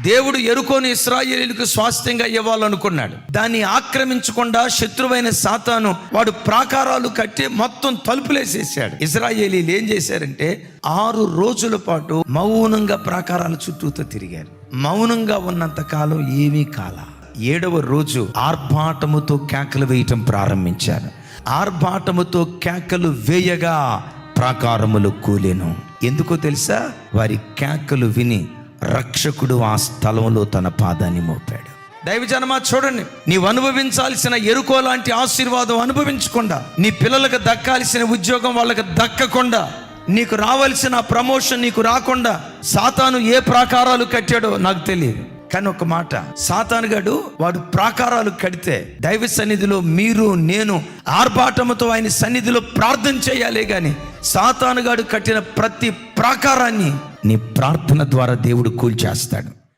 దేవుడు ఎరుకోని ఇస్రాయేలీలకు స్వాస్థ్యంగా ఇవ్వాలనుకున్నాడు. దాన్ని ఆక్రమించకుండా శత్రువైన సాతాను వాడు ప్రాకారాలు కట్టి మొత్తం తలుపులేసేసాడు. ఇజ్రాయేలీలు ఏం చేశారంటే ఆరు రోజుల పాటు మౌనంగా ప్రాకారాల చుట్టూతో తిరిగారు. మౌనంగా ఉన్నంత కాలం ఏమీ కాల. ఏడవ రోజు ఆర్భాటముతో కేకలు వేయటం ప్రారంభించారు. ఆర్భాటముతో కేకలు వేయగా ప్రాకారములు కూలెను. ఎందుకో తెలుసా? వారి కేకలు విని రక్షకుడు ఆ స్థలంలో తన పాదాన్ని మోపాడు. దైవజనమా చూడండి. నీవు అనుభవించాల్సిన ఎరుకో లాంటి ఆశీర్వాదం అనుభవించకుండా నీ పిల్లలకు దక్కాల్సిన ఉద్యోగం వాళ్ళకి దక్కకుండా నీకు రావాల్సిన ప్రమోషన్ నీకు రాకుండా సాతాను ఏ ప్రాకారాలు కట్టాడో నాకు తెలియదు. కానీ ఒక మాట సాతానుగాడు వాడు ప్రాకారాలు కడితే దైవ సన్నిధిలో మీరు నేను ఆర్భాటముతో ఆయన సన్నిధిలో ప్రార్థన చేయాలి కానీ సాతానుగాడు కట్టిన ప్రతి ప్రాకారాన్ని నీ ప్రార్థన ద్వారా దేవుడు కూల్చేస్తాడు.